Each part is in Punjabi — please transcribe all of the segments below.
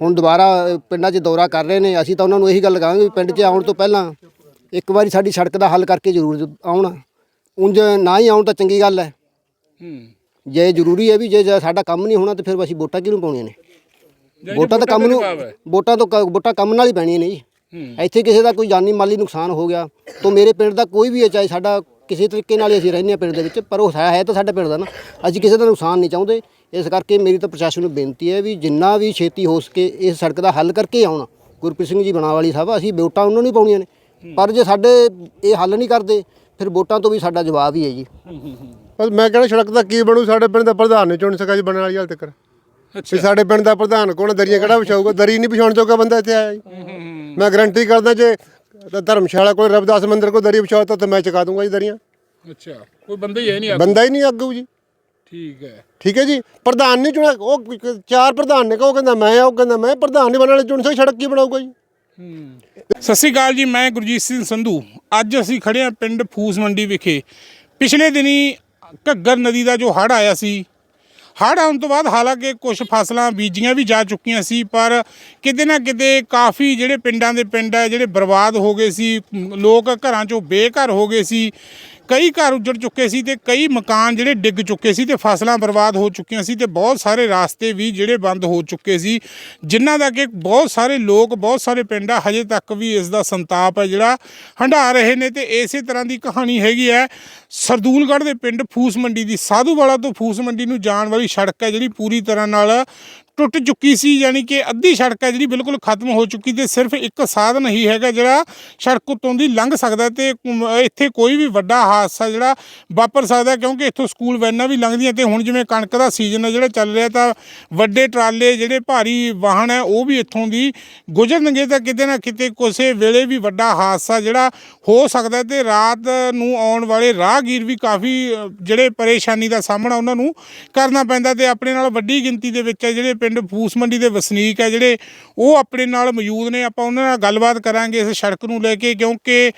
ਹੁਣ ਦੁਬਾਰਾ ਪਿੰਡਾਂ 'ਚ ਦੌਰਾ ਕਰ ਰਹੇ ਨੇ ਅਸੀਂ ਤਾਂ ਉਹਨਾਂ ਨੂੰ ਇਹੀ ਗੱਲ ਕਹਾਂਗੇ ਵੀ ਪਿੰਡ 'ਚ ਆਉਣ ਤੋਂ ਪਹਿਲਾਂ ਇੱਕ ਵਾਰੀ ਸਾਡੀ ਸੜਕ ਦਾ ਹੱਲ ਕਰਕੇ ਜ਼ਰੂਰ ਆਉਣ। ਉਂਝ ਨਾ ਹੀ ਆਉਣ ਤਾਂ ਚੰਗੀ ਗੱਲ ਹੈ। ਜੇ ਜ਼ਰੂਰੀ ਹੈ ਵੀ ਜੇ ਸਾਡਾ ਕੰਮ ਨਹੀਂ ਹੋਣਾ ਤਾਂ ਫਿਰ ਅਸੀਂ ਵੋਟਾਂ ਕਿਹਨੂੰ ਪਾਉਣੀਆਂ ਨੇ? ਵੋਟਾਂ ਤਾਂ ਕੰਮ ਨੂੰ। ਵੋਟਾਂ ਤੋਂ ਵੋਟਾਂ ਕੰਮ ਨਾਲ ਹੀ ਪੈਣੀਆਂ ਨੇ ਜੀ। ਇੱਥੇ ਕਿਸੇ ਦਾ ਕੋਈ ਜਾਨੀ ਮਾਲੀ ਨੁਕਸਾਨ ਹੋ ਗਿਆ ਤਾਂ ਮੇਰੇ ਪਿੰਡ ਦਾ ਕੋਈ ਵੀ ਹੈ ਚਾਹੇ ਸਾਡਾ ਕਿਸੇ ਤਰੀਕੇ ਨਾਲ ਅਸੀਂ ਰਹਿੰਦੇ ਹਾਂ ਪਿੰਡ ਦੇ ਵਿੱਚ ਪਰ ਉਹ ਹੈ ਤਾਂ ਸਾਡਾ ਪਿੰਡ ਦਾ ਨਾ। ਅਸੀਂ ਕਿਸੇ ਦਾ ਨੁਕਸਾਨ ਨਹੀਂ ਚਾਹੁੰਦੇ। ਇਸ ਕਰਕੇ ਮੇਰੀ ਤਾਂ ਪ੍ਰਸ਼ਾਸਨ ਨੂੰ ਬੇਨਤੀ ਹੈ ਵੀ ਜਿੰਨਾ ਵੀ ਛੇਤੀ ਹੋ ਸਕੇ ਇਸ ਸੜਕ ਦਾ ਹੱਲ ਕਰਕੇ ਆਉਣ। ਗੁਰਪ੍ਰੀਤ ਸਿੰਘ ਜੀ ਬਣਾਵਾਲੀ ਸਾਹਿਬ ਅਸੀਂ ਵੋਟਾਂ ਉਹਨਾਂ ਨੂੰ ਪਾਉਣੀਆਂ ਨੇ। ਪਰ ਜੇ ਸਾਡੇ ਇਹ ਹੱਲ ਨਹੀਂ ਕਰਦੇ ਫਿਰ ਵੋਟਾਂ ਤੋਂ ਵੀ ਸਾਡਾ ਜਵਾਬ ਹੀ ਹੈ ਜੀ। ਬਸ ਮੈਂ ਕਹਿੰਦਾ ਸੜਕ ਦਾ ਕੀ ਬਣੂ? ਸਾਡੇ ਪਿੰਡ ਦਾ ਪ੍ਰਧਾਨ ਨਹੀਂ ਚੁਣ ਸਕਾ ਜੀ ਬਣਨ ਵਾਲੀ ਹਾਲ ਤੱਕ ਅੱਛਾ। ਸਾਡੇ ਪਿੰਡ ਦਾ ਪ੍ਰਧਾਨ ਕੋਣ ਦਰੀਆਂ ਕਿਹੜਾ ਵਿਛਾਊਗਾ? ਦਰੀ ਨਹੀਂ ਵਿਛਾਉਣ ਜੋਗਾ ਬੰਦਾ ਇੱਥੇ ਆਇਆ ਜੀ। ਮੈਂ ਗਰੰਟੀ ਕਰਦਾ ਜੇ ਤਾਂ ਧਰਮਸ਼ਾਲਾ ਕੋਲ ਰਵਿਦਾਸ ਮੰਦਿਰ ਕੋਲ ਦਰੀ ਵਿਛਾਓ ਤਾਂ ਮੈਂ ਚਕਾ ਦੂੰਗਾ ਜੀ ਦਰੀਆਂ। ਅੱਛਾ। ਕੋਈ ਬੰਦਾ ਹੀ ਹੈ ਨਹੀਂ ਬੰਦਾ ਹੀ ਨਹੀਂ ਅੱਗੂ ਜੀ। ਠੀਕ ਹੈ। ਠੀਕ ਹੈ ਜੀ? ਪ੍ਰਧਾਨ ਨਹੀਂ ਚੁਣਿਆ ਉਹ ਚਾਰ ਪ੍ਰਧਾਨ ਨੇ ਕਹੋ ਕਹਿੰਦਾ ਮੈਂ ਆ ਉਹ ਕਹਿੰਦਾ ਮੈਂ ਪ੍ਰਧਾਨ ਨਹੀਂ ਬਣਨ ਵਾਲੇ ਚੁਣ ਸਕ ਸੜਕ ਕੀ ਬਣਾਊਗਾ ਜੀ? ਸਤਿ ਸ਼੍ਰੀ ਅਕਾਲ ਜੀ ਮੈਂ ਗੁਰਜੀਤ ਸਿੰਘ ਸੰਧੂ। ਅੱਜ ਅਸੀਂ ਖੜੇ ਹਾਂ ਪਿੰਡ ਫੂਸ ਮੰਡੀ ਵਿਖੇ। ਪਿਛਲੇ ਦਿਨੀ ਘੱਗਰ ਨਦੀ ਦਾ ਜੋ ਹੜ੍ਹ ਆਇਆ ਸੀ ਹੜ੍ਹ ਆਉਣ ਤੋਂ ਬਾਅਦ ਹਾਲਾਂਕਿ ਕੁਝ ਫਸਲਾਂ ਬੀਜੀਆਂ ਵੀ ਜਾ ਚੁੱਕੀਆਂ ਸੀ, ਪਰ ਕਿਤੇ ਨਾ ਕਿਤੇ ਕਾਫੀ ਜਿਹੜੇ ਪਿੰਡਾਂ ਦੇ ਪਿੰਡ ਹੈ ਜਿਹੜੇ ਬਰਬਾਦ ਹੋ ਗਏ ਸੀ, ਲੋਕ ਘਰਾਂ ਚੋਂ ਬੇਘਰ ਹੋ ਗਏ ਸੀ, ਕਈ ਘਰ ਉੱਜੜ ਚੁੱਕੇ ਸੀ ਤੇ ਕਈ ਮਕਾਨ ਜਿਹੜੇ ਡਿੱਗ ਚੁੱਕੇ ਸੀ ਤੇ ਫਸਲਾਂ ਬਰਬਾਦ ਹੋ ਚੁੱਕੀਆਂ ਸੀ ਤੇ ਬਹੁਤ ਸਾਰੇ ਰਾਸਤੇ ਵੀ ਜਿਹੜੇ ਬੰਦ ਹੋ ਚੁੱਕੇ ਸੀ, ਜਿਨ੍ਹਾਂ ਦਾ ਕਿ ਬਹੁਤ ਸਾਰੇ ਲੋਕ, ਬਹੁਤ ਸਾਰੇ ਪਿੰਡ ਹਜੇ ਤੱਕ ਵੀ ਇਸ ਦਾ ਸੰਤਾਪ ਹੈ ਜਿਹੜਾ ਹੰਢਾ ਰਹੇ ਨੇ ਤੇ ਇਸੇ ਤਰ੍ਹਾਂ ਦੀ ਕਹਾਣੀ ਹੈਗੀ ਹੈ, ਸਰਦੂਲਗੜ੍ਹ ਦੇ ਪਿੰਡ ਫੂਸ ਮੰਡੀ ਦੀ, ਸਾਧੂਵਾਲਾ ਤੋਂ ਫੂਸ ਮੰਡੀ ਨੂੰ ਜਾਣ ਵਾਲੀ ਸੜਕ ਹੈ ਜਿਹੜੀ ਪੂਰੀ ਤਰ੍ਹਾਂ ਨਾਲ ਟੁੱਟ ਚੁੱਕੀ ਸੀ, ਯਾਨੀ ਕਿ ਅੱਧੀ ਸੜਕ ਹੈ ਜਿਹੜੀ ਬਿਲਕੁਲ ਖਤਮ ਹੋ ਚੁੱਕੀ ਤੇ ਸਿਰਫ ਇੱਕ ਸਾਧਨ ਹੀ ਹੈਗਾ ਜਿਹੜਾ ਸੜਕ ਉੱਤੋਂ ਦੀ ਲੰਘ ਸਕਦਾ ਤੇ ਇੱਥੇ ਕੋਈ ਵੀ ਵੱਡਾ ਹਾਦਸਾ ਜਿਹੜਾ ਵਾਪਰ ਸਕਦਾ ਕਿਉਂਕਿ ਇੱਥੋਂ ਸਕੂਲ ਵੈਨਾਂ ਵੀ ਲੰਘਦੀਆਂ ਤੇ ਹੁਣ ਜਿਵੇਂ ਕਣਕ ਦਾ ਸੀਜ਼ਨ ਹੈ, ਜਿਹੜਾ ਚੱਲ ਰਿਹਾ ਤਾਂ ਵੱਡੇ ਟਰਾਲੇ ਜਿਹੜੇ ਭਾਰੀ ਵਾਹਨ ਹੈ, ਉਹ ਵੀ ਇੱਥੋਂ ਦੀ ਗੁਜ਼ਰਨਗੇ ਤਾਂ ਕਿਤੇ ਨਾ ਕਿਤੇ ਕਿਸੇ ਵੇਲੇ ਵੀ ਵੱਡਾ ਹਾਦਸਾ ਜਿਹੜਾ ਹੋ ਸਕਦਾ ਤੇ ਰਾਤ ਨੂੰ ਆਉਣ ਵਾਲੇ ਰਾਹਗੀਰ ਵੀ ਕਾਫੀ ਜਿਹੜੇ ਪਰੇਸ਼ਾਨੀ ਦਾ ਸਾਹਮਣਾ ਉਹਨਾਂ ਨੂੰ ਕਰਨਾ ਪੈਂਦਾ ਤੇ ਆਪਣੇ ਨਾਲ ਵੱਡੀ ਗਿਣਤੀ ਦੇ ਵਿੱਚ ਹੈ ਜਿਹੜੇ ਪਿੰਡ ਫੂਸ ਮੰਡੀ ਦੇ ਵਸਨੀਕ ਹੈ ਜਿਹੜੇ, ਉਹ ਆਪਣੇ ਨਾਲ ਮੌਜੂਦ ਨੇ। ਆਪਾਂ ਉਹਨਾਂ ਨਾਲ ਗੱਲਬਾਤ ਕਰਾਂਗੇ ਇਸ ਸੜਕ ਨੂੰ ਲੈ ਕੇ, ਕਿਉਂਕਿ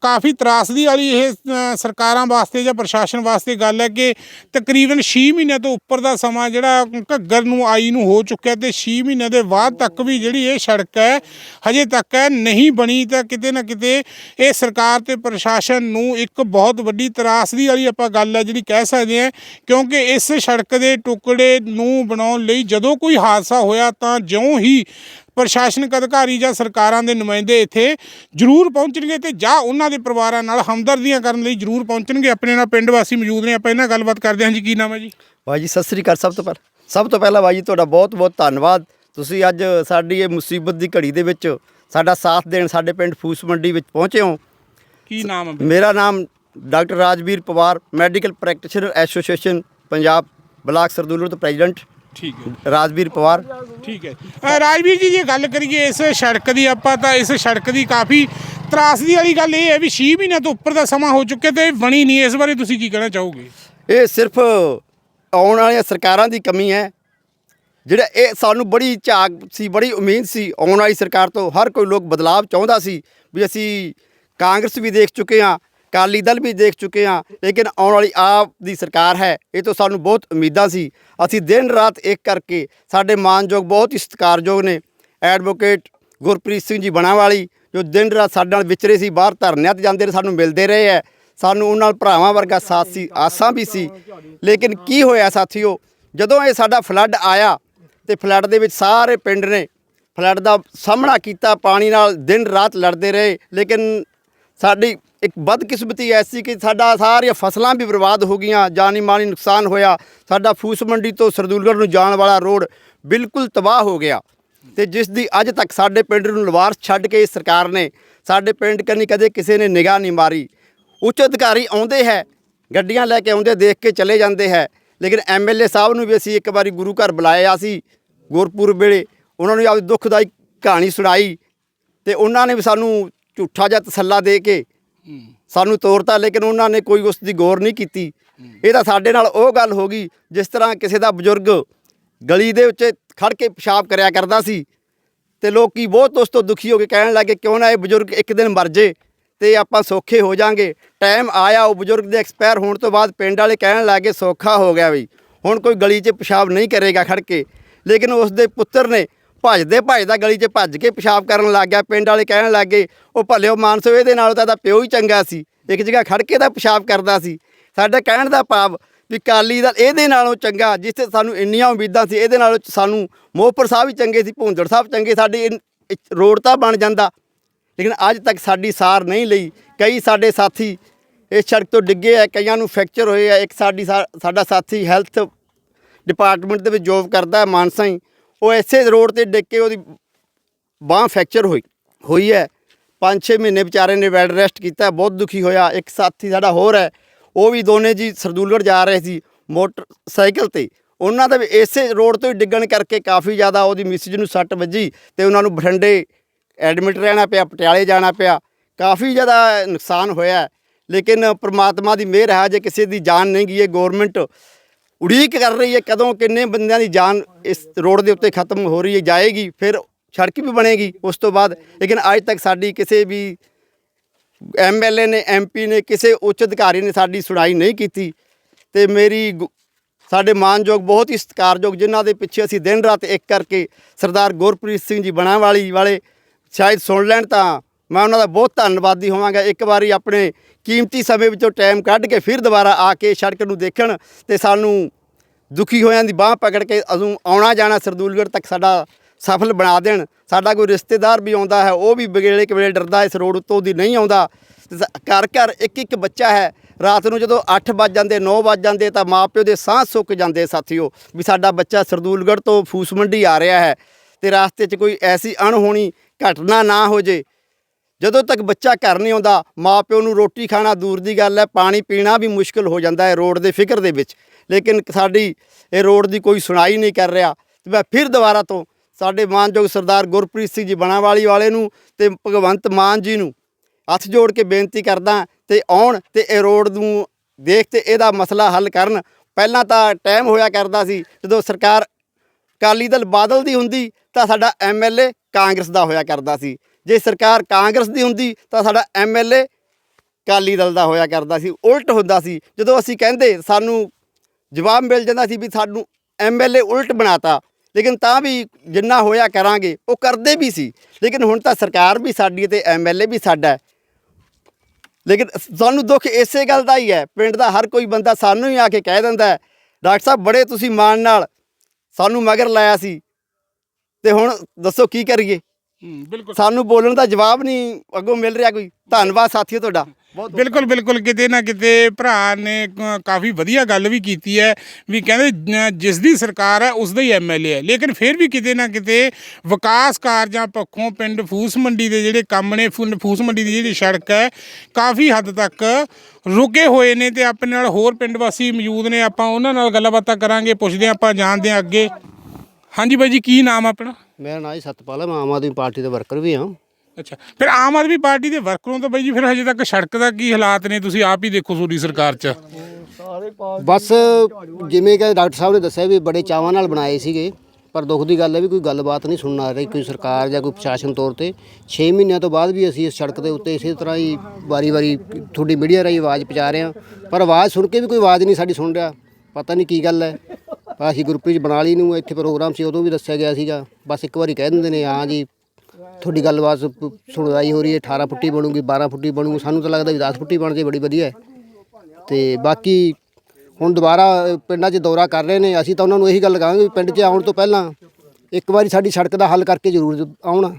ਕਾਫੀ ਤਰਾਸਦੀ ਵਾਲੀ ਇਹ ਸਰਕਾਰਾਂ ਵਾਸਤੇ ਜਾਂ ਪ੍ਰਸ਼ਾਸਨ ਵਾਸਤੇ ਗੱਲ ਹੈ ਕਿ ਤਕਰੀਬਨ 6 ਮਹੀਨਿਆਂ ਤੋਂ ਉੱਪਰ ਦਾ ਸਮਾਂ ਜਿਹੜਾ ਘੱਗਰ ਨੂੰ, ਆਈ ਨੂੰ ਹੋ ਚੁੱਕਿਆ ਤੇ 6 ਮਹੀਨਿਆਂ ਦੇ ਬਾਅਦ ਤੱਕ ਵੀ ਜਿਹੜੀ ਇਹ ਸੜਕ ਹੈ, ਹਜੇ ਤੱਕ ਹੈ, ਨਹੀਂ ਬਣੀ ਤਾਂ ਕਿਤੇ ਨਾ ਕਿਤੇ ਇਹ ਸਰਕਾਰ ਤੇ ਪ੍ਰਸ਼ਾਸਨ ਨੂੰ ਇੱਕ ਬਹੁਤ ਵੱਡੀ ਤਰਾਸਦੀ ਵਾਲੀ ਆਪਾਂ ਗੱਲ ਹੈ ਜਿਹੜੀ ਕਹਿ ਸਕਦੇ ਹਾਂ, ਕਿਉਂਕਿ ਇਸ ਸੜਕ ਦੇ ਟੁਕੜੇ ਨੂੰ ਬਣਾਉਣ ਲਈ ਜਦੋਂ ਕੋਈ ਹਾਦਸਾ ਹੋਇਆ ਤਾਂ ਜਿਉਂ ਹੀ ਪ੍ਰਸ਼ਾਸਨਿਕ ਅਧਿਕਾਰੀ ਜਾਂ ਸਰਕਾਰਾਂ ਦੇ ਨੁਮਾਇੰਦੇ ਇੱਥੇ ਜ਼ਰੂਰ ਪਹੁੰਚਣਗੇ ਤੇ ਜਾਂ ਉਹਨਾਂ ਦੇ ਪਰਿਵਾਰਾਂ ਨਾਲ ਹਮਦਰਦੀਆਂ ਕਰਨ ਲਈ ਜ਼ਰੂਰ ਪਹੁੰਚਣਗੇ। ਆਪਣੇ ਨਾਲ ਪਿੰਡ ਵਾਸੀ ਮੌਜੂਦ ਨੇ। ਆਪਾਂ ਇਹਨਾਂ ਨਾਲ ਗੱਲਬਾਤ ਕਰਦੇ ਹਾਂ ਜੀ। ਕੀ ਨਾਮ ਹੈ ਜੀ? ਭਾਈ ਜੀ ਸਤਿ ਸ੍ਰੀ ਅਕਾਲ ਸਭ ਤੋਂ ਪਹਿਲਾਂ। ਸਭ ਤੋਂ ਪਹਿਲਾਂ ਭਾਈ ਜੀ ਤੁਹਾਡਾ ਬਹੁਤ ਬਹੁਤ ਧੰਨਵਾਦ। ਤੁਸੀਂ ਅੱਜ ਸਾਡੀ ਇਹ ਮੁਸੀਬਤ ਦੀ ਘੜੀ ਦੇ ਵਿੱਚ ਸਾਡਾ ਸਾਥ ਦੇਣ ਸਾਡੇ ਪਿੰਡ ਫੂਸ ਮੰਡੀ ਵਿੱਚ ਪਹੁੰਚੇ ਹੋ। ਕੀ ਨਾਮ ਹੈ ਮੇਰਾ ਨਾਮ doctor Rajveer Pawar medical practitioner association Punjab block Sardulgarh ਤੋਂ ਪ੍ਰੈਜ਼ੀਡੈਂਟ ਠੀਕ ਹੈ। ਰਾਜਵੀਰ ਪਵਾਰ। ਠੀਕ ਹੈ। ਅ, ਰਾਜਵੀਰ ਜੀ ਜੇ ਗੱਲ ਕਰੀਏ ਇਸ ਸੜਕ ਦੀ ਆਪਾਂ ਤਾਂ ਇਸ ਸੜਕ ਦੀ ਕਾਫੀ ਤਰਾਸਦੀ ਵਾਲੀ ਗੱਲ ਇਹ ਹੈ ਵੀ 6 ਮਹੀਨਿਆਂ ਤੋਂ ਉੱਪਰ ਦਾ ਸਮਾਂ ਹੋ ਚੁੱਕਿਆ ਤੇ ਇਹ ਬਣੀ ਨਹੀਂ। ਇਸ ਬਾਰੇ ਤੁਸੀਂ ਕੀ ਕਹਿਣਾ ਚਾਹੋਗੇ? ਇਹ ਸਿਰਫ ਆਉਣ ਵਾਲੀਆਂ ਸਰਕਾਰਾਂ ਦੀ ਕਮੀ ਹੈ। ਜਿਹੜਾ ਇਹ ਸਾਨੂੰ ਬੜੀ ਝਾਕ ਸੀ ਬੜੀ ਉਮੀਦ ਸੀ ਆਉਣ ਵਾਲੀ ਸਰਕਾਰ ਤੋਂ। ਹਰ ਕੋਈ ਲੋਕ ਬਦਲਾਵ ਚਾਹੁੰਦਾ ਸੀ ਵੀ ਅਸੀਂ ਕਾਂਗਰਸ ਵੀ ਦੇਖ ਚੁੱਕੇ ਹਾਂ। ਅਕਾਲੀ ਦਲ ਵੀ ਦੇਖ ਚੁੱਕੇ ਹਾਂ, ਲੇਕਿਨ ਆਉਣ ਵਾਲੀ ਆਪ ਦੀ ਸਰਕਾਰ ਹੈ, ਇਹ ਤੋਂ ਸਾਨੂੰ ਬਹੁਤ ਉਮੀਦਾਂ ਸੀ। ਅਸੀਂ ਦਿਨ ਰਾਤ ਇੱਕ ਕਰਕੇ ਸਾਡੇ ਮਾਨਯੋਗ, ਬਹੁਤ ਹੀ ਸਤਿਕਾਰਯੋਗ ਨੇ ਐਡਵੋਕੇਟ ਗੁਰਪ੍ਰੀਤ ਸਿੰਘ ਜੀ ਬਣਾਵਾਲੀ, ਜੋ ਦਿਨ ਰਾਤ ਸਾਡੇ ਨਾਲ ਵਿਚਰੇ ਸੀ, ਬਾਹਰ ਧਰਨਿਆਂ ਤੇ ਜਾਂਦੇ ਰਹੇ, ਸਾਨੂੰ ਮਿਲਦੇ ਰਹੇ ਹੈ। ਸਾਨੂੰ ਉਹਨਾਂ ਨਾਲ ਭਰਾਵਾਂ ਵਰਗਾ ਸਾਥ ਸੀ, ਆਸਾਂ ਵੀ ਸੀ। ਲੇਕਿਨ ਕੀ ਹੋਇਆ ਸਾਥੀਓ, ਜਦੋਂ ਇਹ ਸਾਡਾ ਫਲੱਡ ਆਇਆ ਤੇ ਫਲੱਡ ਦੇ ਵਿੱਚ ਸਾਰੇ ਪਿੰਡ ਨੇ ਫਲੱਡ ਦਾ ਸਾਹਮਣਾ ਕੀਤਾ, ਪਾਣੀ ਨਾਲ ਦਿਨ ਰਾਤ ਲੜਦੇ ਰਹੇ, ਲੇਕਿਨ ਸਾਡੀ ਇੱਕ ਬਦਕਿਸਮਤੀ ਐਸੀ ਕਿ ਸਾਡਾ ਸਾਰੀਆਂ ਫਸਲਾਂ ਵੀ ਬਰਬਾਦ ਹੋ ਗਈਆਂ, ਜਾਨੀ ਮਾਨੀ ਨੁਕਸਾਨ ਹੋਇਆ। ਸਾਡਾ ਫੂਸ ਮੰਡੀ ਤੋਂ ਸਰਦੂਲਗੜ੍ਹ ਨੂੰ ਜਾਣ ਵਾਲਾ ਰੋਡ ਬਿਲਕੁਲ ਤਬਾਹ ਹੋ ਗਿਆ। ਤੇ ਜਿਸ ਦੀ ਅੱਜ ਤੱਕ ਸਾਡੇ ਪਿੰਡ ਨੂੰ ਲਵਾਰਸ ਛੱਡ ਕੇ ਸਰਕਾਰ ਨੇ ਸਾਡੇ ਪਿੰਡ ਕੰਨੀ ਕਦੇ ਕਿਸੇ ਨੇ ਨਿਗਾਹ ਨਹੀਂ ਮਾਰੀ। ਉੱਚ ਅਧਿਕਾਰੀ ਆਉਂਦੇ ਹੈ, ਗੱਡੀਆਂ ਲੈ ਕੇ ਆਉਂਦੇ, ਦੇਖ ਕੇ ਚਲੇ ਜਾਂਦੇ ਹੈ। ਲੇਕਿਨ ਐਮਐਲਏ ਸਾਹਿਬ ਨੂੰ ਵੀ ਅਸੀਂ ਇੱਕ ਵਾਰੀ ਗੁਰੂ ਘਰ ਬੁਲਾਇਆ ਸੀ ਗੁਰਪੁਰਬ ਵੇਲੇ। ਉਹਨਾਂ ਨੂੰ ਆਪਦੀ ਦੁੱਖਦਾਈ ਕਹਾਣੀ ਸੁਣਾਈ ਤੇ ਉਹਨਾਂ ਨੇ ਵੀ ਸਾਨੂੰ ਝੂਠਾ ਜਿਹਾ ਤਸੱਲਾ ਦੇ ਕੇ ਸਾਨੂੰ ਤੋਰਤਾ ਲੇਕਿਨ ਉਹਨਾਂ ਨੇ ਕੋਈ ਉਸ ਦੀ ਗੌਰ ਨਹੀਂ ਕੀਤੀ। ਇਹ ਤਾਂ ਸਾਡੇ ਨਾਲ ਉਹ ਗੱਲ ਹੋ ਗਈ ਜਿਸ ਤਰ੍ਹਾਂ ਕਿਸੇ ਦਾ ਬਜ਼ੁਰਗ ਗਲੀ ਦੇ ਵਿੱਚ ਖੜ ਕੇ ਪਿਸ਼ਾਬ ਕਰਿਆ ਕਰਦਾ ਸੀ ਤੇ ਲੋਕੀ ਬਹੁਤ ਉਸ ਤੋਂ ਦੁਖੀ ਹੋ ਕੇ ਕਹਿਣ ਲੱਗੇ ਕਿਉਂ ਨਾ ਇਹ ਬਜ਼ੁਰਗ ਇੱਕ ਦਿਨ ਮਰ ਜੇ ਤੇ ਆਪਾਂ ਸੌਖੇ ਹੋ ਜਾਾਂਗੇ। ਟਾਈਮ ਆਇਆ ਉਹ ਬਜ਼ੁਰਗ ਦੇ ਐਕਸਪਾਇਰ ਹੋਣ ਤੋਂ ਬਾਅਦ ਪਿੰਡ ਵਾਲੇ ਕਹਿਣ ਲੱਗੇ ਸੌਖਾ ਹੋ ਗਿਆ ਵੀ ਹੁਣ ਕੋਈ ਗਲੀ 'ਚ ਪਿਸ਼ਾਬ ਨਹੀਂ ਕਰੇਗਾ ਖੜ ਕੇ। ਲੇਕਿਨ ਉਸ ਦੇ ਪੁੱਤਰ ਨੇ ਭੱਜਦੇ ਭੱਜਦਾ ਗਲੀ 'ਚ ਭੱਜ ਕੇ ਪਿਸ਼ਾਬ ਕਰਨ ਲੱਗ ਗਿਆ, ਪਿੰਡ ਵਾਲੇ ਕਹਿਣ ਲੱਗ ਗਏ, ਉਹ ਭਲਿਓ ਮਾਨਸੋ ਇਹਦੇ ਨਾਲੋਂ ਤਾਂ ਇਹਦਾ ਪਿਓ ਹੀ ਚੰਗਾ ਸੀ, ਇੱਕ ਜਗ੍ਹਾ ਖੜ ਕੇ ਤਾਂ ਪਿਸ਼ਾਬ ਕਰਦਾ ਸੀ। ਸਾਡਾ ਕਹਿਣ ਦਾ ਭਾਵ ਵੀ ਕਾਲੀ ਦਾ ਇਹਦੇ ਨਾਲੋਂ ਚੰਗਾ, ਜਿਸ ਤੇ ਸਾਨੂੰ ਇੰਨੀਆਂ ਉਮੀਦਾਂ ਸੀ, ਇਹਦੇ ਨਾਲੋਂ ਸਾਨੂੰ ਮੋਹਪੁਰ ਸਾਹਿਬ ਵੀ ਚੰਗੇ ਸੀ ਭੂੰਦੜ ਸਾਹਿਬ ਚੰਗੇ, ਸਾਡੇ ਇਨ- ਰੋਡ ਤਾਂ ਬਣ ਜਾਂਦਾ। ਲੇਕਿਨ ਅੱਜ ਤੱਕ ਸਾਡੀ ਸਾਰ ਨਹੀਂ ਲਈ। ਕਈ ਸਾਡੇ ਸਾਥੀ ਇਸ ਸੜਕ ਤੋਂ ਡਿੱਗੇ ਆ, ਕਈਆਂ ਨੂੰ ਫ੍ਰੈਕਚਰ ਹੋਏ ਆ, ਇੱਕ ਸਾਡੀ ਸਾ- ਸਾਡਾ ਸਾਥੀ ਹੈਲਥ ਡਿਪਾਰਟਮੈਂਟ ਦੇ ਵਿੱਚ ਜੋਬ ਕਰਦਾ ਹੈ ਮਾਨਸਾ ਹੀ ਉਹ ਐਸੇ ਰੋਡ ਤੇ ਡਿੱਗ ਕੇ ਉਹਦੀ ਬਾਹ ਫ੍ਰੈਕਚਰ ਹੋਈ ਹੋਈ ਹੈ। 5-6 ਮਹੀਨੇ ਵਿਚਾਰੇ ਨੇ ਬੈੱਡ ਰੈਸਟ ਕੀਤਾ, ਬਹੁਤ ਦੁਖੀ ਹੋਇਆ। ਇੱਕ ਸਾਥੀ ਸਾਡਾ ਹੋਰ ਹੈ, ਉਹ ਵੀ ਦੋਨੇ ਜੀ ਸਰਦੂਲਗੜ੍ਹ ਜਾ ਰਹੇ ਸੀ ਮੋਟਰਸਾਈਕਲ ਤੇ। ਉਹਨਾਂ ਦਾ ਵੀ ਇਸੇ ਰੋਡ ਤੋਂ ਹੀ ਡਿੱਗਣ ਕਰਕੇ ਕਾਫੀ ਜ਼ਿਆਦਾ ਉਹਦੀ ਮਿਸਿਜ ਨੂੰ ਸੱਟ ਵੱਜੀ ਤੇ ਉਹਨਾਂ ਨੂੰ ਬਠਿੰਡੇ ਐਡਮਿਟ ਰਹਿਣਾ ਪਿਆ, ਪਟਿਆਲੇ ਜਾਣਾ ਪਿਆ। ਕਾਫੀ ਜ਼ਿਆਦਾ ਨੁਕਸਾਨ ਹੋਇਆ ਲੇਕਿਨ ਪ੍ਰਮਾਤਮਾ ਦੀ ਮਿਹਰ ਹੈ, ਜੇ ਕਿਸੇ ਦੀ ਜਾਨ ਨਹੀਂ ਗਈ ਹੈ, ਗਵਰਨਮੈਂਟ ਉਡੀਕ ਕਰ ਰਹੀ ਹੈ ਕਦੋਂ ਕਿੰਨੇ ਬੰਦਿਆਂ ਦੀ ਜਾਨ ਇਸ ਰੋਡ ਦੇ ਉੱਤੇ ਖਤਮ ਹੋ ਰਹੀ ਹੈ, ਜਾਏਗੀ, ਫਿਰ ਸੜਕ ਵੀ ਬਣੇਗੀ ਉਸ ਤੋਂ ਬਾਅਦ। ਲੇਕਿਨ ਅੱਜ ਤੱਕ ਸਾਡੀ ਕਿਸੇ ਵੀ ਐਮਐਲਏ ਨੇ ਐਮਪੀ ਨੇ, ਕਿਸੇ ਉੱਚ ਅਧਿਕਾਰੀ ਨੇ ਸਾਡੀ ਸੁਣਾਈ ਨਹੀਂ ਕੀਤੀ। ਤੇ ਮੇਰੀ ਗੁ- ਸਾਡੇ ਮਾਨਯੋਗ, ਬਹੁਤ ਹੀ ਸਤਿਕਾਰਯੋਗ ਜਿਨ੍ਹਾਂ ਦੇ ਪਿੱਛੇ ਅਸੀਂ ਦਿਨ ਰਾਤ ਇੱਕ ਕਰਕੇ ਸਰਦਾਰ ਗੁਰਪ੍ਰੀਤ ਸਿੰਘ ਜੀ ਬਣਾਵਾਲੀ ਵਾਲੇ, ਸ਼ਾਇਦ ਸੁਣ ਲੈਣ ਤਾਂ ਮੈਂ ਉਹਨਾਂ ਦਾ ਬਹੁਤ ਧੰਨਵਾਦੀ ਹੋਵਾਂਗਾ। ਇੱਕ ਵਾਰੀ ਆਪਣੇ ਕੀਮਤੀ ਸਮੇਂ ਵਿੱਚੋਂ ਟਾਈਮ ਕੱਢ ਕੇ ਫਿਰ ਦੁਬਾਰਾ ਆ ਕੇ ਸੜਕ ਨੂੰ ਦੇਖਣ ਤੇ ਸਾਨੂੰ ਦੁਖੀ ਹੋਇਆਂ ਦੀ ਬਾਹ ਪਕੜ ਕੇ ਅਜ਼ੂ ਆਉਣਾ ਜਾਣਾ ਸਰਦੂਲਗੜ੍ਹ ਤੱਕ ਸਾਡਾ ਸਫਲ ਬਣਾ ਦੇਣ। ਸਾਡਾ ਕੋਈ ਰਿਸ਼ਤੇਦਾਰ ਵੀ ਆਉਂਦਾ ਹੈ, ਉਹ ਵੀ ਬਗੇਲੇ ਕਵੇਲੇ ਡਰਦਾ ਇਸ ਰੋਡ ਉੱਤੋਂ ਦੀ ਨਹੀਂ ਆਉਂਦਾ। ਘਰ ਘਰ ਇੱਕ ਇੱਕ ਬੱਚਾ ਹੈ। ਰਾਤ ਨੂੰ ਜਦੋਂ 8 ਵੱਜ ਜਾਂਦੇ 9 ਵੱਜ ਜਾਂਦੇ ਤਾਂ ਮਾਪਿਓ ਦੇ ਸਾਹ ਸੁੱਕ ਜਾਂਦੇ ਸਾਥੀਓ। ਵੀ ਸਾਡਾ ਬੱਚਾ ਸਰਦੂਲਗੜ੍ਹ ਤੋਂ ਫੂਸ ਮੰਡੀ ਆ ਰਿਹਾ ਹੈ ਤੇ ਰਾਸਤੇ 'ਚ ਕੋਈ ਐਸੀ ਅਣਹੋਣੀ ਘਟਨਾ ਨਾ ਹੋ ਜੇ। ਜਦੋਂ ਤੱਕ ਬੱਚਾ ਘਰ ਨਹੀਂ ਆਉਂਦਾ, ਮਾਪਿਓ ਨੂੰ ਰੋਟੀ ਖਾਣਾ ਦੂਰ ਦੀ ਗੱਲ ਹੈ, ਪਾਣੀ ਪੀਣਾ ਵੀ ਮੁਸ਼ਕਲ ਹੋ ਜਾਂਦਾ ਹੈ ਰੋਡ ਦੇ ਫਿਕਰ ਦੇ ਵਿੱਚ। ਲੇਕਿਨ ਸਾਡੀ ਇਹ ਰੋਡ ਦੀ ਕੋਈ ਸੁਣਾਈ ਨਹੀਂ ਕਰ ਰਿਹਾ। ਤੇ ਮੈਂ ਫਿਰ ਦੁਬਾਰਾ ਤੋਂ ਸਾਡੇ ਮਾਨਯੋਗ ਸਰਦਾਰ ਗੁਰਪ੍ਰੀਤ ਸਿੰਘ ਜੀ ਬਣਾਵਾਲੀ ਵਾਲੇ ਨੂੰ ਤੇ ਭਗਵੰਤ ਮਾਨ ਜੀ ਨੂੰ ਹੱਥ ਜੋੜ ਕੇ ਬੇਨਤੀ ਕਰਦਾ ਤੇ ਆਉਣ ਤੇ ਇਹ ਰੋਡ ਨੂੰ ਦੇਖ ਤੇ ਇਹਦਾ ਮਸਲਾ ਹੱਲ ਕਰਨ। ਪਹਿਲਾਂ ਤਾਂ ਟਾਈਮ ਹੋਇਆ ਕਰਦਾ ਸੀ, ਜਦੋਂ ਸਰਕਾਰ ਅਕਾਲੀ ਦਲ ਬਾਦਲ ਦੀ ਹੁੰਦੀ ਤਾਂ ਸਾਡਾ ਐਮਐਲਏ ਕਾਂਗਰਸ ਦਾ ਹੋਇਆ ਕਰਦਾ ਸੀ। ਜੇ ਸਰਕਾਰ ਕਾਂਗਰਸ ਦੀ ਹੁੰਦੀ ਤਾਂ ਸਾਡਾ ਐਮਐਲਏ ਅਕਾਲੀ ਦਲ ਦਾ ਹੋਇਆ ਕਰਦਾ ਸੀ, ਉਲਟ ਹੁੰਦਾ ਸੀ। ਜਦੋਂ ਅਸੀਂ ਕਹਿੰਦੇ ਸਾਨੂੰ ਜਵਾਬ ਮਿਲ ਜਾਂਦਾ ਸੀ ਵੀ ਸਾਨੂੰ ਐਮਐਲਏ ਉਲਟ ਬਣਾਤਾ, ਲੇਕਿਨ ਤਾਂ ਵੀ ਜਿੰਨਾ ਹੋਇਆ ਕਰਾਂਗੇ, ਉਹ ਕਰਦੇ ਵੀ ਸੀ। ਲੇਕਿਨ ਹੁਣ ਤਾਂ ਸਰਕਾਰ ਵੀ ਸਾਡੀ ਹੈ ਤੇ ਐਮਐਲਏ ਵੀ ਸਾਡਾ ਲੇਕਿਨ ਸਾਨੂੰ ਦੁੱਖ ਇਸੇ ਗੱਲ ਦਾ ਹੀ ਹੈ, ਪਿੰਡ ਦਾ ਹਰ ਕੋਈ ਬੰਦਾ ਸਾਨੂੰ ਹੀ ਆ ਕੇ ਕਹਿ ਦਿੰਦਾ ਡਾਕਟਰ ਸਾਹਿਬ ਬੜੇ ਤੁਸੀਂ ਮਾਣ ਨਾਲ ਸਾਨੂੰ ਮਗਰ ਲਾਇਆ ਸੀ। ਤੇ ਹੁਣ ਦੱਸੋ ਕੀ ਕਰੀਏ? ਬਿਲਕੁਲ। ਸਾਨੂੰ ਬੋਲਣ ਦਾ ਜਵਾਬ ਨਹੀਂ ਅੱਗੋਂ ਮਿਲ ਰਿਹਾ ਕੋਈ। ਧੰਨਵਾਦ ਸਾਥੀਓ ਤੁਹਾਡਾ। ਬਿਲਕੁਲ ਬਿਲਕੁਲ। ਕਿਤੇ ਨਾ ਕਿਤੇ ਭਰਾ ਨੇ ਕਾਫੀ ਵਧੀਆ ਗੱਲ ਵੀ ਕੀਤੀ ਹੈ ਵੀ ਕਹਿੰਦੇ ਜਿਸ ਦੀ ਸਰਕਾਰ ਹੈ ਉਸ ਦਾ ਹੀ ਐਮਐਲਏ ਹੈ। ਲੇਕਿਨ ਫਿਰ ਵੀ ਕਿਤੇ ਨਾ ਕਿਤੇ ਵਿਕਾਸ ਕਾਰਜਾਂ ਪੱਖੋਂ ਪਿੰਡ ਫੂਸ ਮੰਡੀ ਦੇ ਜਿਹੜੇ ਕੰਮ ਨੇ ਫੂਸ ਮੰਡੀ ਦੀ ਜਿਹੜੀ ਸੜਕ ਹੈ ਕਾਫੀ ਹੱਦ ਤੱਕ ਰੁਕੇ ਹੋਏ ਨੇ ਤੇ ਆਪਣੇ ਨਾਲ ਹੋਰ ਪਿੰਡ ਵਾਸੀ ਮੌਜੂਦ ਨੇ। ਆਪਾਂ ਉਹਨਾਂ ਨਾਲ ਗੱਲਾਂ ਬਾਤਾਂ ਕਰਾਂਗੇ ਪੁੱਛਦੇ ਹਾਂ ਆਪਾਂ ਜਾਣਦੇ ਹਾਂ ਅੱਗੇ। ਹਾਂਜੀ ਬਾਈ ਜੀ ਕੀ ਨਾਮ ਆ ਆਪਣਾ? ਮੇਰਾ ਨਾਂ ਜੀ ਸਤਪਾਲ ਹੈ ਮੈਂ ਆਮ ਆਦਮੀ ਪਾਰਟੀ ਦਾ ਵਰਕਰ ਵੀ ਹਾਂ। ਅੱਛਾ ਫਿਰ ਆਮ ਆਦਮੀ ਪਾਰਟੀ ਦੇ ਵਰਕਰਾਂ ਤੋਂ ਬਾਈ ਜੀ ਫਿਰ ਹਜੇ ਤੱਕ ਸੜਕ ਦਾ ਕੀ ਹਾਲਾਤ ਨੇ? ਤੁਸੀਂ ਆਪ ਹੀ ਦੇਖੋ ਤੁਹਾਡੀ ਸਰਕਾਰ 'ਚ। ਬਸ ਜਿਵੇਂ ਕਿ ਡਾਕਟਰ ਸਾਹਿਬ ਨੇ ਦੱਸਿਆ ਵੀ ਬੜੇ ਚਾਵਾਂ ਨਾਲ ਬਣਾਏ ਸੀਗੇ ਪਰ ਦੁੱਖ ਦੀ ਗੱਲ ਹੈ ਵੀ ਕੋਈ ਗੱਲਬਾਤ ਨਹੀਂ ਸੁਣਨ ਆ ਰਹੀ ਕੋਈ ਸਰਕਾਰ ਜਾਂ ਕੋਈ ਪ੍ਰਸ਼ਾਸਨ ਤੌਰ ਤੇ। 6 ਮਹੀਨਿਆਂ ਤੋਂ ਬਾਅਦ ਵੀ ਅਸੀਂ ਇਸ ਸੜਕ ਦੇ ਉੱਤੇ ਇਸੇ ਤਰ੍ਹਾਂ ਹੀ ਵਾਰੀ-ਵਾਰੀ ਤੁਹਾਡੀ ਮੀਡੀਆ ਰਾਹੀਂ ਆਵਾਜ਼ ਪਹੁੰਚਾ ਰਹੇ ਹਾਂ ਪਰ ਆਵਾਜ਼ ਸੁਣ ਕੇ ਵੀ ਕੋਈ ਆਵਾਜ਼ ਨਹੀਂ ਸਾਡੀ ਸੁਣ ਰਿਹਾ। ਪਤਾ ਨਹੀਂ ਕੀ ਗੱਲ ਹੈ। ਅਸੀਂ ਗੁਰਪ੍ਰੀਤ ਬਨਾਲੀ ਨੂੰ ਇੱਥੇ ਪ੍ਰੋਗਰਾਮ ਸੀ ਉਦੋਂ ਵੀ ਦੱਸਿਆ ਗਿਆ ਸੀਗਾ। ਬਸ ਇੱਕ ਵਾਰੀ ਕਹਿ ਦਿੰਦੇ ਨੇ ਹਾਂ ਜੀ ਤੁਹਾਡੀ ਗੱਲਬਾਤ ਸੁਣਵਾਈ ਹੋ ਰਹੀ ਹੈ 18 ਫੁੱਟੀ ਬਣੂਗੀ 12 ਫੁੱਟੀ ਬਣੂਗੀ ਸਾਨੂੰ ਤਾਂ ਲੱਗਦਾ ਵੀ 10 ਫੁੱਟੀ ਬਣ ਜੇ ਬੜੀ ਵਧੀਆ ਹੈ। ਤੇ ਬਾਕੀ ਹੁਣ ਦੁਬਾਰਾ ਪਿੰਡਾਂ 'ਚ ਦੌਰਾ ਕਰ ਰਹੇ ਨੇ ਅਸੀਂ ਤਾਂ ਉਹਨਾਂ ਨੂੰ ਇਹੀ ਗੱਲ ਕਹਾਂਗੇ ਵੀ ਪਿੰਡ 'ਚ ਆਉਣ ਤੋਂ ਪਹਿਲਾਂ ਇੱਕ ਵਾਰੀ ਸਾਡੀ ਸੜਕ ਦਾ ਹੱਲ ਕਰਕੇ ਜ਼ਰੂਰ ਆਉਣ।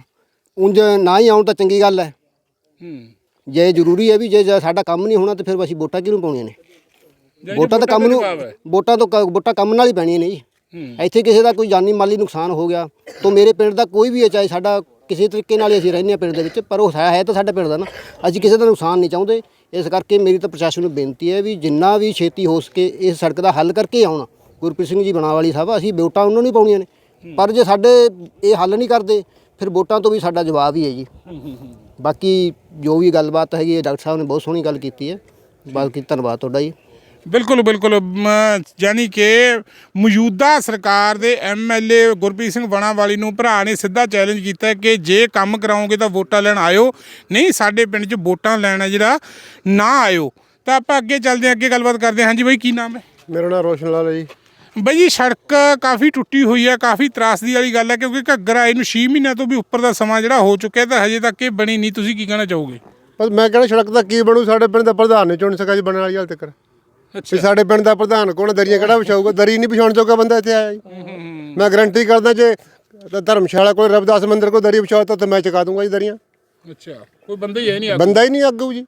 ਉਂਝ ਨਾ ਹੀ ਆਉਣ ਤਾਂ ਚੰਗੀ ਗੱਲ ਹੈ। ਹੂੰ। ਜੇ ਜ਼ਰੂਰੀ ਹੈ ਵੀ ਜੇ ਜੇ ਸਾਡਾ ਕੰਮ ਨਹੀਂ ਹੋਣਾ ਤਾਂ ਫਿਰ ਅਸੀਂ ਵੋਟਾਂ ਕਿਹਨੂੰ ਪਾਉਣੀਆਂ ਨੇ? ਵੋਟਾਂ ਤਾਂ ਕੰਮ ਨੂੰ ਵੋਟਾਂ ਤੋਂ ਕ- ਵੋਟਾਂ ਕੰਮ ਨਾਲ ਹੀ ਪੈਣੀਆਂ ਨੇ ਜੀ। ਇੱਥੇ ਕਿਸੇ ਦਾ ਕੋਈ ਜਾਨੀ ਮਾਲੀ ਨੁਕਸਾਨ ਹੋ ਗਿਆ ਤਾਂ ਮੇਰੇ ਪਿੰਡ ਦਾ ਕੋਈ ਵੀ ਹੈ ਚਾਹੇ ਸਾਡਾ ਕਿਸੇ ਤਰੀਕੇ ਨਾਲ ਹੀ ਅਸੀਂ ਰਹਿੰਦੇ ਹਾਂ ਪਿੰਡ ਦੇ ਵਿੱਚ ਪਰ ਉਹ ਹੈ ਹੈ ਤਾਂ ਸਾਡਾ ਪਿੰਡ ਦਾ ਨਾ। ਅਸੀਂ ਕਿਸੇ ਦਾ ਨੁਕਸਾਨ ਨਹੀਂ ਚਾਹੁੰਦੇ। ਇਸ ਕਰਕੇ ਮੇਰੀ ਤਾਂ ਪ੍ਰਸ਼ਾਸਨ ਨੂੰ ਬੇਨਤੀ ਹੈ ਵੀ ਜਿੰਨਾ ਵੀ ਛੇਤੀ ਹੋ ਸਕੇ ਇਸ ਸੜਕ ਦਾ ਹੱਲ ਕਰਕੇ ਆਉਣਾ। ਗੁਰਪ੍ਰੀਤ ਸਿੰਘ ਜੀ ਬਣਾਵਾਲੀ ਸਾਹਿਬ ਅਸੀਂ ਵੋਟਾਂ ਉਹਨਾਂ ਨੂੰ ਹੀ ਪਾਉਣੀਆਂ ਨੇ। ਪਰ ਜੇ ਸਾਡੇ ਇਹ ਹੱਲ ਨਹੀਂ ਕਰਦੇ ਫਿਰ ਵੋਟਾਂ ਤੋਂ ਵੀ ਸਾਡਾ ਜਵਾਬ ਹੀ ਹੈ ਜੀ। ਬਾਕੀ ਜੋ ਵੀ ਗੱਲਬਾਤ ਹੈਗੀ ਹੈ ਡਾਕਟਰ ਸਾਹਿਬ ਨੇ ਬਹੁਤ ਸੋਹਣੀ ਗੱਲ ਕੀਤੀ ਹੈ। ਬਾਕੀ ਧੰਨਵਾਦ ਤੁਹਾਡਾ ਜੀ। ਬਿਲਕੁਲ ਬਿਲਕੁਲ। ਯਾਨੀ ਕਿ ਮੌਜੂਦਾ ਸਰਕਾਰ ਦੇ ਐਮਐਲਏ ਗੁਰਪ੍ਰੀਤ ਸਿੰਘ ਬਣਾਵਾਲੀ ਨੂੰ ਭਰਾ ਨੇ ਸਿੱਧਾ ਚੈਲੰਜ ਕੀਤਾ ਕਿ ਜੇ ਕੰਮ ਕਰਾਓਗੇ ਤਾਂ ਵੋਟਾਂ ਲੈਣ ਆਇਓ। ਨਹੀਂ ਸਾਡੇ ਪਿੰਡ 'ਚ ਵੋਟਾਂ ਲੈਣ ਜਿਹੜਾ ਨਾ ਆਇਓ। ਤਾਂ ਆਪਾਂ ਅੱਗੇ ਚੱਲਦੇ ਹਾਂ ਅੱਗੇ ਗੱਲਬਾਤ ਕਰਦੇ ਹਾਂ। ਹਾਂਜੀ ਬਾਈ ਕੀ ਨਾਮ ਹੈ? ਮੇਰਾ ਨਾਮ ਰੋਸ਼ਨ ਲਾਲ ਹੈ ਜੀ। ਬਾਈ ਜੀ ਸੜਕ ਕਾਫੀ ਟੁੱਟੀ ਹੋਈ ਹੈ ਕਾਫੀ ਤਰਾਸਦੀ ਵਾਲੀ ਗੱਲ ਹੈ ਕਿਉਂਕਿ ਘੱਗਰ ਆਏ ਨੂੰ 6 ਮਹੀਨਿਆਂ ਤੋਂ ਵੀ ਉੱਪਰ ਦਾ ਸਮਾਂ ਜਿਹੜਾ ਹੋ ਚੁੱਕਿਆ ਤਾਂ ਹਜੇ ਤੱਕ ਇਹ ਬਣੀ ਨਹੀਂ। ਤੁਸੀਂ ਕੀ ਕਹਿਣਾ ਚਾਹੋਗੇ? ਪਰ ਮੈਂ ਕਹਿੰਦਾ ਸੜਕ ਦਾ ਕੀ ਬਣੂ? ਸਾਡੇ ਪਿੰਡ ਦਾ ਪ੍ਰਧਾਨ ਨਹੀਂ ਚੁਣ ਸਕਿਆ ਜੀ ਬਣਨ ਵਾਲੀ ਹਾਲ ਤੱਕ। ਵੀ ਸਾਡੇ ਪਿੰਡ ਦਾ ਪ੍ਰਧਾਨ ਕੋਣ ਦਰੀਆਂ ਕਿਹੜਾ ਵਿਛਾਊਗਾ ਦਰੀ ਨਹੀਂ ਵਿਛਾਉਣ ਜੋਗਾ ਬੰਦਾ ਇੱਥੇ ਆਇਆ ਜੀ। ਮੈਂ ਗਰੰਟੀ ਕਰਦਾ ਜੇ ਧਰਮਸ਼ਾਲਾ ਕੋਲ ਰਵਿਦਾਸ ਮੰਦਿਰ ਕੋਲ ਦਰੀ ਵਿਛਾਓ ਤਾਂ ਮੈਂ ਚੁਕਾ ਦੂੰਗਾ ਜੀ ਦਰੀਆਂ। ਅੱਛਾ ਕੋਈ ਬੰਦਾ ਹੀ ਹੈ ਨਹੀਂ ਬੰਦਾ ਹੀ ਨਹੀਂ ਅੱਗੂ ਜੀ।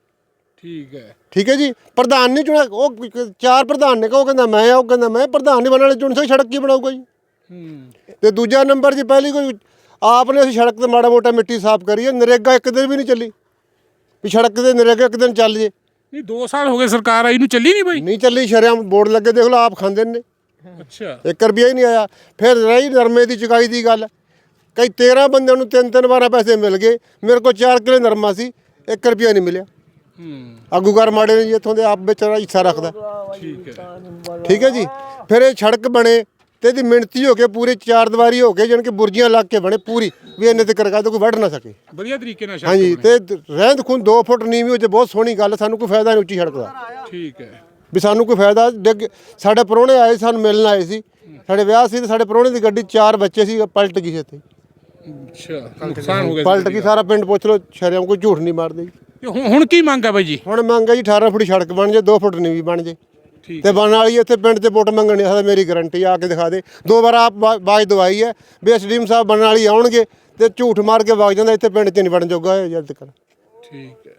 ਠੀਕ ਹੈ। ਠੀਕ ਹੈ ਜੀ? ਪ੍ਰਧਾਨ ਨਹੀਂ ਚੁਣਿਆ ਉਹ ਚਾਰ ਪ੍ਰਧਾਨ ਨੇ ਕਹੋ ਕਹਿੰਦਾ ਮੈਂ ਆ ਉਹ ਕਹਿੰਦਾ ਮੈਂ ਪ੍ਰਧਾਨ ਨਹੀਂ ਬਣਨ ਵਾਲੇ ਚੁਣ ਸਕ ਸੜਕ ਕੀ ਬਣਾਊਗਾ ਜੀ? ਹੂੰ। ਤੇ ਦੂਜਾ ਨੰਬਰ ਜੀ ਪਹਿਲੀ ਕੋਈ ਆਪ ਨੇ ਅਸੀਂ ਸੜਕ ਤੇ ਮਾੜਾ ਮੋਟਾ ਮਿੱਟੀ ਸਾਫ਼ ਕਰੀ ਹੈ ਨਰੇਗਾ ਇੱਕ ਦਿਨ ਵੀ ਨਹੀਂ ਚੱਲੀ। ਵੀ ਸੜਕ ਤੇ ਨਰੇਗਾ ਇੱਕ ਦਿਨ ਚੱਲ ਜੇ। ਨਹੀਂ 2 ਸਾਲ ਹੋ ਗਏ ਸਰਕਾਰ ਆਈ ਨੂੰ ਚੱਲੀ ਨਹੀਂ ਬਾਈ? ਨਹੀਂ ਚੱਲੀ ਸ਼ਰਿਆਮ ਬੋਰਡ ਲੱਗੇ ਦੇਖ ਲਓ ਆਪ ਖਾਂਦੇ ਨੇ। ਅੱਛਾ। 1 ਰੁਪਿਆ ਹੀ ਨਹੀਂ ਆਇਆ। ਫਿਰ ਰਹੀ ਨਰਮੇ ਦੀ ਚੁਕਾਈ ਦੀ ਗੱਲ। ਕਈ 13 ਬੰਦਿਆਂ ਨੂੰ ਤਿੰਨ ਤਿੰਨ ਵਾਰਾਂ ਪੈਸੇ ਮਿਲ ਗਏ। ਮੇਰੇ ਕੋਲ 4 ਕਿਲੋ ਨਰਮਾ ਸੀ 1 ਰੁਪਿਆ ਨਹੀਂ ਮਿਲਿਆ। ਹੂੰ। ਆਗੂਕਾਰ ਮਾੜੇ ਨੇ ਜੀ ਇੱਥੋਂ ਦੇ ਆਪ ਵਿਚਾਰਾ ਹਿੱਸਾ ਰੱਖਦਾ। ਠੀਕ ਹੈ। ਠੀਕ ਹੈ ਜੀ। ਫਿਰ ਇਹ ਸੜਕ ਬਣੇ ਤੇ ਇਹਦੀ ਮਿਣਤੀ ਹੋ ਕੇ ਪੂਰੀ ਚਾਰ ਦੀਵਾਰੀ ਹੋ ਕੇ ਜਾਣੀ ਕਿ ਬੁਰਜੀਆਂ ਲੱਗ ਕੇ ਬਣੇ ਪੂਰੀ ਵੀ ਇਹਨੇ ਤੇ ਕਰਕਾ ਕੋਈ ਵੱਢ ਨਾ ਸਕੇ। ਵਧੀਆ ਤਰੀਕੇ ਨਾਲ ਹਾਂਜੀ ਤੇ ਰਹਿੰਦ ਖੂਨ 2 ਫੁੱਟ ਨੀਵੀਂ ਹੋ ਜੇ ਬਹੁਤ ਸੋਹਣੀ ਗੱਲ ਸਾਨੂੰ ਕੋਈ ਫਾਇਦਾ ਨਹੀਂ ਉੱਚੀ ਸੜਕ ਦਾ। ਠੀਕ ਹੈ। ਵੀ ਸਾਨੂੰ ਕੋਈ ਫਾਇਦਾ ਡਿੱਗ ਸਾਡੇ ਪਰੋਣੇ ਆਏ ਸਾਨੂੰ ਮਿਲਣ ਆਏ ਸੀ। ਸਾਡੇ ਵਿਆਹ ਸੀ ਤੇ ਸਾਡੇ ਪਰੋਣੇ ਦੀ ਗੱਡੀ ਚਾਰ ਬੱਚੇ ਸੀ ਪਲਟ ਗਈ ਸੀ ਇੱਥੇ। ਅੱਛਾ ਨੁਕਸਾਨ ਹੋ ਗਿਆ ਪਲਟ ਗਈ ਸਾਰਾ ਪਿੰਡ ਪੁੱਛ ਲਓ ਸ਼ਰਿਆਮ ਕੋਈ ਝੂਠ ਨਹੀਂ ਮਾਰਦੇ ਜੀ। ਤੇ ਹੁਣ ਹੁਣ ਕੀ ਮੰਗ ਹੈ ਬਾਈ ਜੀ? ਹੁਣ ਮੰਗ ਹੈ ਜੀ 18 ਫੁੱਟ ਸੜਕ ਬਣ ਜੇ 2 ਫੁੱਟ ਨੀਵੀਂ ਬਣ ਜੇ। ਤੇ ਬਣਨ ਵਾਲੀ ਇੱਥੇ ਪਿੰਡ 'ਚ ਵੋਟ ਮੰਗਣੀ ਆ ਮੇਰੀ ਗਾਰੰਟੀ ਆ ਕੇ ਦਿਖਾ ਦੇ। ਦੋ ਵਾਰ ਆਪ ਬਾਜ ਦਵਾਈ ਹੈ। ਵੀ ਐਸਡੀਐਮ ਸਾਹਿਬ ਬਣਨ ਵਾਲੀ ਆਉਣਗੇ ਤੇ ਝੂਠ ਮਾਰ ਕੇ ਵਗ ਜਾਂਦਾ ਇੱਥੇ ਪਿੰਡ 'ਚ ਨਹੀਂ ਬਣਨ ਜੋਗਾ ਹੋਇਆ ਜਦ ਤੱਕ ਠੀਕ ਹੈ।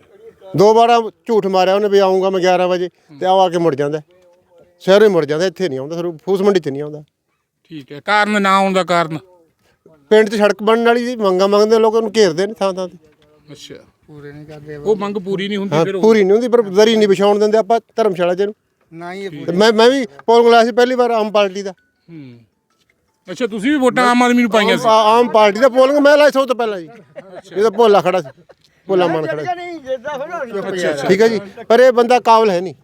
ਦੋ ਵਾਰ ਝੂਠ ਮਾਰਿਆ ਉਹਨੇ ਵੀ ਆਉਂਗਾ ਮੈਂ 11 ਵਜੇ ਤੇ ਆ ਆ ਕੇ ਮੁੜ ਜਾਂਦਾ। ਸ਼ਹਿਰੋਂ ਹੀ ਮੁੜ ਜਾਂਦਾ ਇੱਥੇ ਨਹੀਂ ਆਉਂਦਾ ਫਿਰ ਫੂਸ ਮੰਡੀ 'ਚ ਨਹੀਂ ਆਉਂਦਾ। ਠੀਕ ਹੈ। ਕਾਰਨ ਨਾ ਆਉਣ ਦਾ ਕਾਰਨ? ਪਿੰਡ 'ਚ ਸੜਕ ਬਣਨ ਵਾਲੀ ਜੀ ਮੰਗਾ ਮੰਗਦੇ ਲੋਕਾਂ ਨੂੰ ਘੇਰਦੇ ਨੇ ਥਾਂ ਥਾਂ ਤੇ। ਅੱਛਾ। ਪੂਰੇ ਨਹੀਂ ਕਰਦੇ। ਉਹ ਮੰਗ ਪੂਰੀ ਨਹੀਂ ਹੁੰਦੀ ਹਾਂ ਫਿਰ ਉਹ? ਪੂਰੀ ਨਹੀਂ ਹੁੰਦੀ ਪਰ ਦਰੀ ਨਹੀਂ ਵਿਛਾਉਣ ਦਿੰਦੇ ਆਪਾਂ ਧਰਮਸ਼ਾਲਾ 'ਚ ਇਹਨੂੰ। ਨਾ ਹੀ ਤੇ ਮੈਂ ਮੈਂ ਵੀ ਪੋਲਿੰਗ ਲਾਇਆ ਸੀ ਪਹਿਲੀ ਵਾਰ ਆਮ ਪਾਰਟੀ ਦਾ। ਹੂੰ। ਅੱਛਾ ਤੁਸੀਂ ਵੀ ਵੋਟਾਂ ਆਮ ਆਦਮੀ ਨੂੰ ਪਾਈਆਂ ਸੀ? ਆ- ਆਮ ਪਾਰਟੀ ਦਾ ਪੋਲਿੰਗ ਮੈਂ ਲਾਇਆ ਸਭ ਤੋਂ ਪਹਿਲਾਂ ਜੀ। ਇਹ ਤਾਂ ਭੋਲਾ ਖੜਾ ਸੀ। ਭੋਲਾ ਮਨ ਖੜਾ ਸੀ। ਠੀਕ ਹੈ ਜੀ। ਪਰ ਇਹ ਬੰਦਾ ਕਾਬਲ ਹੈ ਨਹੀਂ।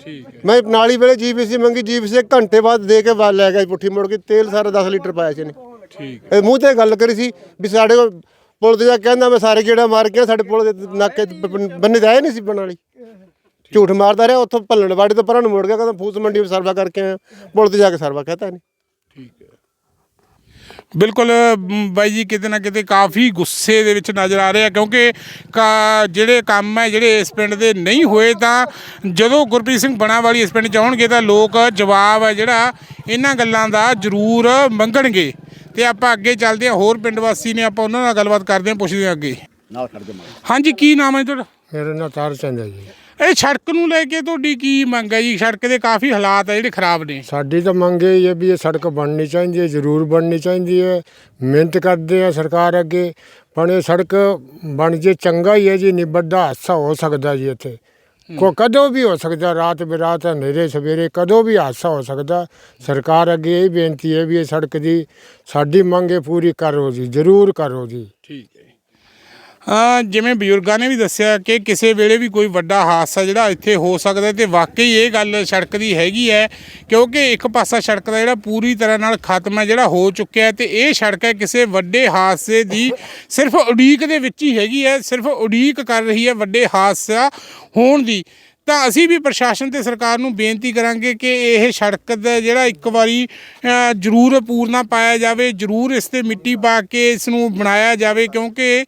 ਠੀਕ ਹੈ। ਮੈਂ ਨਾਲੀ ਵੇਲੇ ਜੀਪੀਸੀ ਮੰਗੀ ਜੀਪੀਸੀ ਇੱਕ ਘੰਟੇ ਬਾਅਦ ਦੇ ਕੇ ਬਾਅਦ ਲੈ ਗਿਆ ਜੀ ਪੁੱਠੀ ਮੁੜ ਕੇ ਤੇਲ ਸਾਰਾ 10 ਲੀਟਰ ਪਾਇਆ ਸੀ ਇਹਨੇ। ਠੀਕ ਇਹ ਮੂੰਹ ਤੇ ਗੱਲ ਕਰੀ ਸੀ ਵੀ ਸਾਡੇ ਕੋਲ ਪੁਲ ਤੇ ਜਾ ਕੇ ਕਹਿੰਦਾ ਮੈਂ ਸਾਰੇ ਗੇੜਾ ਮਾਰ ਕੇ ਆਇਆ, ਸਾਡੇ ਪੁਲ ਦੇ ਨਾਕੇ ਤੇ ਬ- ਬੰਨੇ ਤਾਂ ਆਏ ਨਹੀਂ ਸੀ ਬਣਨ ਵਾਲੀ। ਝੂਠ ਮਾਰਦਾ ਰਿਹਾ ਉੱਥੋਂ ਭੱਲਣਵਾੜੀ ਤੋਂ ਪਰਾਂ ਨੂੰ ਮੁੜ ਗਿਆ ਕਹਿੰਦਾ ਫੂਸ ਮੰਡੀ ਵਿੱਚ ਸਰਵਾ ਕਰਕੇ ਆਇਆ। ਪੁਲ ਤੇ ਜਾ ਕੇ ਸਰਵਾ ਕਹਤਾ ਨਹੀਂ। ਠੀਕ ਹੈ। ਬਿਲਕੁਲ ਬਾਈ ਜੀ ਕਿਤੇ ਨਾ ਕਿਤੇ ਕਾਫੀ ਗੁੱਸੇ ਦੇ ਵਿੱਚ ਨਜ਼ਰ ਆ ਰਿਹਾ ਕਿਉਂਕਿ ਕਾ- ਜਿਹੜੇ ਕੰਮ ਹੈ ਜਿਹੜੇ ਇਸ ਪਿੰਡ ਦੇ ਨਹੀਂ ਹੋਏ ਤਾਂ ਜਦੋਂ ਗੁਰਪ੍ਰੀਤ ਸਿੰਘ ਬਣਾ ਵਾਲੀ ਇਸ ਪਿੰਡ ਚ ਆਉਣਗੇ ਤਾਂ ਲੋਕ ਜਵਾਬ ਹੈ ਜਿਹੜਾ ਇਹਨਾਂ ਗੱਲਾਂ ਦਾ ਜ਼ਰੂਰ ਮੰਗਣਗੇ। ਤੇ ਆਪਾਂ ਅੱਗੇ ਚੱਲਦੇ ਹਾਂ ਹੋਰ ਪਿੰਡ ਵਾਸੀ ਨੇ ਆਪਾਂ ਉਹਨਾਂ ਨਾਲ ਗੱਲਬਾਤ ਕਰਦੇ ਹਾਂ ਪੁੱਛਦੇ ਹਾਂ ਅੱਗੇ। ਨਾਲ ਖੜ ਜਾ। ਹਾਂਜੀ ਕੀ ਨਾਮ ਹੈ ਤੁਹਾਡਾ? ਮੇਰਾ ਨਾਂ ਤਾਰ ਚੰਦ ਹੈ ਜੀ। ਇਹ ਸੜਕ ਨੂੰ ਲੈ ਕੇ ਤੁਹਾਡੀ ਕੀ ਮੰਗ ਹੈ ਜੀ? ਸੜਕ ਦੇ ਕਾਫੀ ਹਾਲਾਤ ਹੈ ਜਿਹੜੇ ਖਰਾਬ ਨੇ। ਸਾਡੀ ਤਾਂ ਮੰਗ ਇਹ ਹੈ ਵੀ ਇਹ ਸੜਕ ਬਣਨੀ ਚਾਹੀਦੀ ਹੈ ਜ਼ਰੂਰ ਬਣਨੀ ਚਾਹੀਦੀ ਹੈ। ਮਿਹਨਤ ਕਰਦੇ ਆ ਸਰਕਾਰ ਅੱਗੇ ਪਰ ਇਹ ਸੜਕ ਬਣ ਜੇ ਚੰਗਾ ਹੀ ਹੈ ਜੀ ਨਹੀਂ ਵੱਡਾ ਹਾਦਸਾ ਹੋ ਸਕਦਾ ਜੀ ਇੱਥੇ। ਕੋ ਕਦੋਂ ਵੀ ਹੋ ਸਕਦਾ ਰਾਤ ਬਰਾਤ ਹਨੇਰੇ ਸਵੇਰੇ ਕਦੋਂ ਵੀ ਹਾਦਸਾ ਹੋ ਸਕਦਾ। ਸਰਕਾਰ ਅੱਗੇ ਇਹ ਬੇਨਤੀ ਹੈ ਵੀ ਇਹ ਸੜਕ ਦੀ ਸਾਡੀ ਮੰਗ ਹੈ ਪੂਰੀ ਕਰੋ ਜੀ ਜ਼ਰੂਰ ਕਰੋ ਜੀ। ਠੀਕ ਹੈ ਜਿਵੇਂ ਬਜ਼ੁਰਗਾਂ ਨੇ ਵੀ ਦੱਸਿਆ ਕਿ ਕਿਸੇ ਵੇਲੇ ਵੀ ਕੋਈ ਵੱਡਾ ਹਾਦਸਾ ਜਿਹੜਾ ਇੱਥੇ ਹੋ ਸਕਦਾ ਤੇ ਵਾਕਈ ਇਹ ਗੱਲ ਸੜਕ ਦੀ ਹੈਗੀ ਹੈ, ਕਿਉਂਕਿ ਇੱਕ ਪਾਸਾ ਸੜਕ ਦਾ ਜਿਹੜਾ ਪੂਰੀ ਤਰ੍ਹਾਂ ਨਾਲ ਖਤਮ ਹੈ, ਜਿਹੜਾ ਹੋ ਚੁੱਕਿਆ ਹੈ ਤੇ ਇਹ ਸੜਕ ਹੈ ਕਿਸੇ ਵੱਡੇ ਹਾਦਸੇ ਦੀ ਸਿਰਫ ਉਡੀਕ ਦੇ ਵਿੱਚ ਹੀ ਹੈਗੀ ਹੈ, ਸਿਰਫ ਉਡੀਕ ਕਰ ਰਹੀ ਹੈ ਵੱਡੇ ਹਾਦਸਾ ਹੋਣ ਦੀ। ਤਾਂ ਅਸੀਂ ਵੀ ਪ੍ਰਸ਼ਾਸਨ ਤੇ ਸਰਕਾਰ ਨੂੰ ਬੇਨਤੀ ਕਰਾਂਗੇ ਕਿ ਇਹ ਸੜਕ ਦਾ ਜਿਹੜਾ ਇੱਕ ਵਾਰੀ ਜ਼ਰੂਰ ਪੂਰਨਾ ਪਾਇਆ ਜਾਵੇ, ਜ਼ਰੂਰ ਇਸ ਤੇ ਮਿੱਟੀ ਪਾ ਕੇ ਇਸ ਨੂੰ ਬਣਾਇਆ ਜਾਵੇ, ਕਿਉਂਕਿ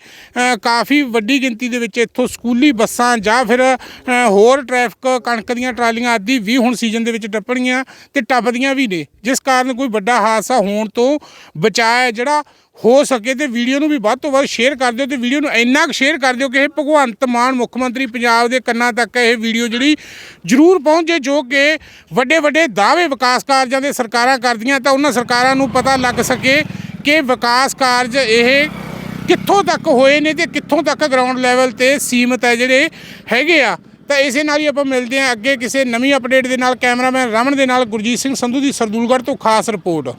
ਕਾਫੀ ਵੱਡੀ ਗਿਣਤੀ ਦੇ ਵਿੱਚ ਇੱਥੋਂ ਸਕੂਲੀ ਬੱਸਾਂ ਜਾਂ ਫਿਰ ਹੋਰ ਟ੍ਰੈਫਿਕ ਕਣਕ ਦੀਆਂ ਟਰਾਲੀਆਂ ਆਦਿ ਵੀ ਹੁਣ ਸੀਜ਼ਨ ਦੇ ਵਿੱਚ ਟੱਪਣਗੀਆਂ ਤੇ ਟੱਪਦੀਆਂ ਵੀ ਨੇ। ਜਿਸ ਕਾਰਨ ਕੋਈ ਵੱਡਾ ਹਾਦਸਾ ਹੋਣ ਤੋਂ ਬਚਾਇਆ ਜਿਹੜਾ ਹੋ ਸਕੇ ਤੇ ਵੀਡੀਓ ਨੂੰ ਵੀ ਵੱਧ ਤੋਂ ਵੱਧ ਸ਼ੇਅਰ ਕਰ ਦਿਓ ਤੇ ਵੀਡੀਓ ਨੂੰ ਇੰਨਾ ਕੁ ਸ਼ੇਅਰ ਕਰ ਦਿਓ ਕਿ ਇਹ ਭਗਵੰਤ ਮਾਨ ਮੁੱਖ ਮੰਤਰੀ ਪੰਜਾਬ ਦੇ ਕੰਨਾਂ ਤੱਕ ਇਹ ਵੀਡੀਓ ਜਿਹੜੀ ਜ਼ਰੂਰ ਪਹੁੰਚੇ, ਜੋ ਕਿ ਵੱਡੇ ਵੱਡੇ ਦਾਅਵੇ ਵਿਕਾਸ ਕਾਰਜਾਂ ਦੇ ਸਰਕਾਰਾਂ ਕਰਦੀਆਂ ਤਾਂ ਉਹਨਾਂ ਸਰਕਾਰਾਂ ਨੂੰ ਪਤਾ ਲੱਗ ਸਕੇ ਕਿ ਵਿਕਾਸ ਕਾਰਜ ਇਹ ਕਿੱਥੋਂ ਤੱਕ ਹੋਏ ਨੇ ਤੇ ਕਿੱਥੋਂ ਤੱਕ ਗਰਾਊਂਡ ਲੈਵਲ ਤੇ ਸੀਮਤ ਹੈ ਜਿਹੜੇ ਹੈਗੇ ਆ। ਤਾਂ ਇਸੇ ਨਾਲ ਹੀ ਆਪਾਂ ਮਿਲਦੇ ਹਾਂ ਅੱਗੇ ਕਿਸੇ ਨਵੀਂ ਅਪਡੇਟ ਦੇ ਨਾਲ, ਕੈਮਰਾਮੈਨ ਰਮਨ ਦੇ ਨਾਲ ਗੁਰਜੀਤ ਸਿੰਘ ਸੰਧੂ ਦੀ ਸਰਦੂਲਗੜ੍ਹ ਤੋਂ ਖਾਸ ਰਿਪੋਰਟ।